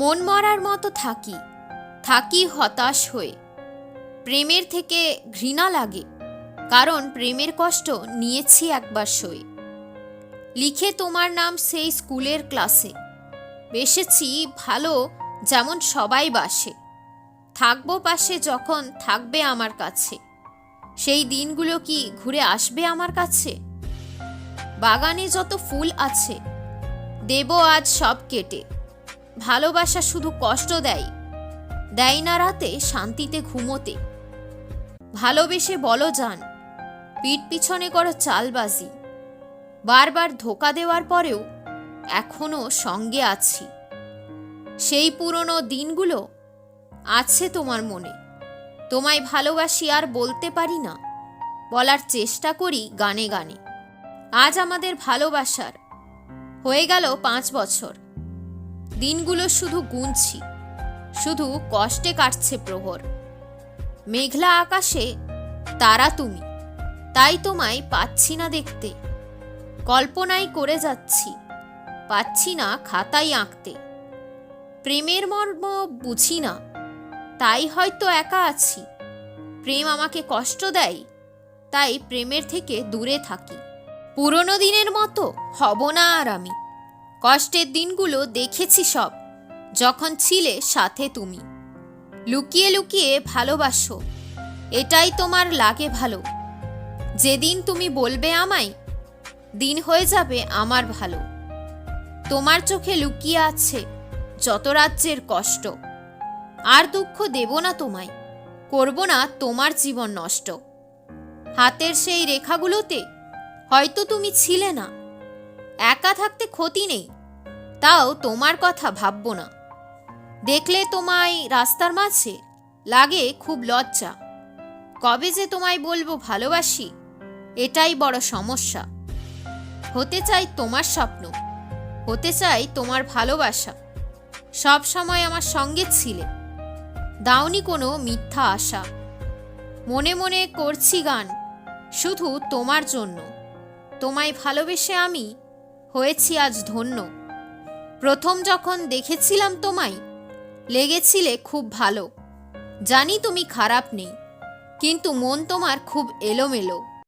মন মরার মতো থাকি থাকি হতাশ হয়ে। প্রেমের থেকে ঘৃণা লাগে, কারণ প্রেমের কষ্ট নিয়েছি একবার সয়ে লিখে তোমার নাম সেই স্কুলের ক্লাসে, বেসেছি ভালো যেমন সবাই বাসে। থাকব পাশে যখন থাকবে আমার কাছে, সেই দিনগুলো কি ঘুরে আসবে আমার কাছে? বাগানে যত ফুল আছে, দেব আজ সব কেটে। ভালোবাসা শুধু কষ্ট দেয় দেয় না রাতে শান্তিতে ঘুমোতে। ভালোবেসে বলো যান পিঠ পিছনে করো চালবাজি। বারবার ধোকা দেওয়ার পরেও এখনও সঙ্গে আছি। সেই পুরনো দিনগুলো আছে তোমার মনে। তোমায় ভালোবাসি আর বলতে পারি না, বলার চেষ্টা করি গানে গানে। আজ আমাদের ভালোবাসার, হয়ে গেল পাঁচ বছর। দিনগুলো শুধু গুনছি, শুধু কষ্টে কাটছে প্রহর। মেঘলা আকাশে, তারা তুমি, তাই তোমায় পাচ্ছি না দেখতে। কল্পনাই করে যাচ্ছি, পাচ্ছি না খাতাই আঁকতে। প্রেমের মর্ম বুঝি না, তাই হয়তো একা আছি। প্রেম আমাকে কষ্ট দেয়, তাই প্রেমের থেকে দূরে থাকি। পুরনো দিনের মতো হব না আর আমি। কষ্টের দিনগুলো দেখেছি সব, যখন ছিলে সাথে তুমি। লুকিয়ে লুকিয়ে ভালোবাসো, এটাই তোমার লাগে ভালো। যেদিন তুমি বলবে আমায়, দিন হয়ে যাবে আমার ভালো। তোমার চোখে লুকিয়ে আছে যত রাজ্যের কষ্ট। আর দুঃখ দেব না তোমায়, করব না তোমার জীবন নষ্ট। হাতের সেই রেখাগুলোতে হয়তো তুমি ছিলে না। একা থাকতে ক্ষতি নেই। তাও তোমার কথা ভাববো না। দেখলে তোমায় রাস্তার মাঝে লাগে খুব লজ্জা। কবে যে তোমায় বলব ভালোবাসি, এটাই বড় সমস্যা। হতে চাই তোমার স্বপ্ন, হতে চাই তোমার ভালোবাসা। সব সময় আমার সঙ্গে ছিলে, দাওনি কোনো মিথ্যা আশা। মনে মনে করছি গান, শুধু তোমার জন্য। তোমায় ভালোবেসে আমি হয়েছি আজ ধন্য। প্রথম যখন দেখেছিলাম তোমায়, লেগেছিলে খুব ভালো। জানি তুমি খারাপ নেই, কিন্তু মন তোমার খুব এলোমেলো।